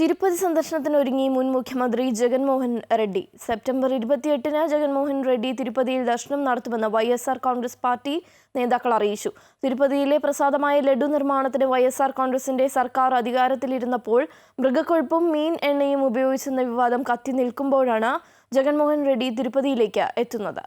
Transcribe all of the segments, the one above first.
തിരുപ്പതി സന്ദർശനത്തിനൊരുങ്ങി മുൻ മുഖ്യമന്ത്രി ജഗൻമോഹൻ റെഡ്ഡി. സെപ്റ്റംബർ ഇരുപത്തിയെട്ടിന് ജഗൻമോഹൻ റെഡ്ഡി തിരുപ്പതിയിൽ ദർശനം നടത്തുമെന്ന് Y S R Congress party നേതാക്കൾ അറിയിച്ചു. തിരുപ്പതിയിലെ പ്രസാദമായ ലഡു നിർമ്മാണത്തിന് വൈ എസ് ആർ കോൺഗ്രസിന്റെ സർക്കാർ അധികാരത്തിലിരുന്നപ്പോൾ മൃഗക്കൊഴുപ്പും മീൻ എണ്ണയും ഉപയോഗിച്ചെന്ന വിവാദം കത്തി നിൽക്കുമ്പോഴാണ് ജഗൻമോഹൻ റെഡ്ഡി തിരുപ്പതിയിലേക്ക് എത്തുന്നത്.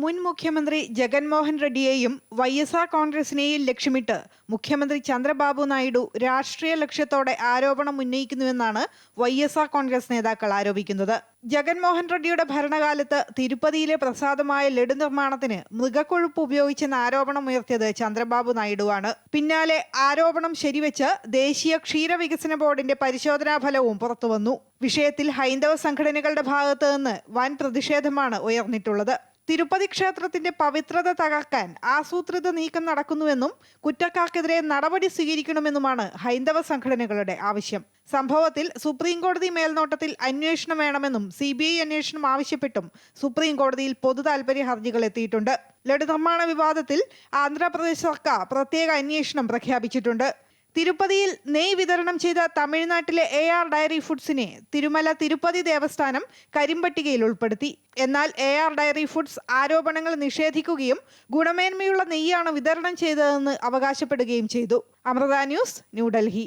മുൻ മുഖ്യമന്ത്രി ജഗൻമോഹൻ റെഡ്ഡിയെയും വൈ എസ് ആർ കോൺഗ്രസിനെയും ലക്ഷ്യമിട്ട് മുഖ്യമന്ത്രി ചന്ദ്രബാബു നായിഡു രാഷ്ട്രീയ ലക്ഷ്യത്തോടെ ആരോപണം ഉന്നയിക്കുന്നുവെന്നാണ് വൈ എസ് ആർ കോൺഗ്രസ് നേതാക്കൾ ആരോപിക്കുന്നത്. ജഗൻമോഹൻ റെഡ്ഡിയുടെ ഭരണകാലത്ത് തിരുപ്പതിയിലെ പ്രസാദമായ ലഡു നിർമ്മാണത്തിന് മൃഗക്കൊഴുപ്പ് ഉപയോഗിച്ചെന്ന ആരോപണം ഉയർത്തിയത് ചന്ദ്രബാബു നായിഡുവാണ്. പിന്നാലെ ആരോപണം ശരിവെച്ച് ദേശീയ ക്ഷീരവികസന ബോർഡിന്റെ പരിശോധനാ ഫലവും പുറത്തുവന്നു. വിഷയത്തിൽ ഹൈന്ദവ സംഘടനകളുടെ ഭാഗത്ത് നിന്ന് വൻ പ്രതിഷേധമാണ് ഉയർന്നിട്ടുള്ളത്. തിരുപ്പതി ക്ഷേത്രത്തിന്റെ പവിത്രത തകർക്കാൻ ആസൂത്രിത നീക്കം നടക്കുന്നുവെന്നും കുറ്റക്കാർക്കെതിരെ നടപടി സ്വീകരിക്കണമെന്നുമാണ് ഹൈന്ദവ സംഘടനകളുടെ ആവശ്യം. സംഭവത്തിൽ സുപ്രീംകോടതി മേൽനോട്ടത്തിൽ അന്വേഷണം വേണമെന്നും സി ബി ഐ അന്വേഷണം ആവശ്യപ്പെട്ടും സുപ്രീംകോടതിയിൽ പൊതു താൽപര്യ ഹർജികൾ എത്തിയിട്ടുണ്ട്. ലഡു നിർമ്മാണ വിവാദത്തിൽ ആന്ധ്രാപ്രദേശ് സർക്കാർ പ്രത്യേക അന്വേഷണം പ്രഖ്യാപിച്ചിട്ടുണ്ട്. തിരുപ്പതിയിൽ നെയ് വിതരണം ചെയ്ത തമിഴ്നാട്ടിലെ എ ആർ ഡയറി ഫുഡ്സിനെ തിരുമല തിരുപ്പതി ദേവസ്ഥാനം കരിമ്പട്ടികയിൽ ഉൾപ്പെടുത്തി. എന്നാൽ എ ആർ ഡയറി ഫുഡ്സ് ആരോപണങ്ങൾ നിഷേധിക്കുകയും ഗുണമേന്മയുള്ള നെയ്യാണ് വിതരണം ചെയ്തതെന്ന് അവകാശപ്പെടുകയും ചെയ്തു. അമൃത ന്യൂസ് ന്യൂഡൽഹി.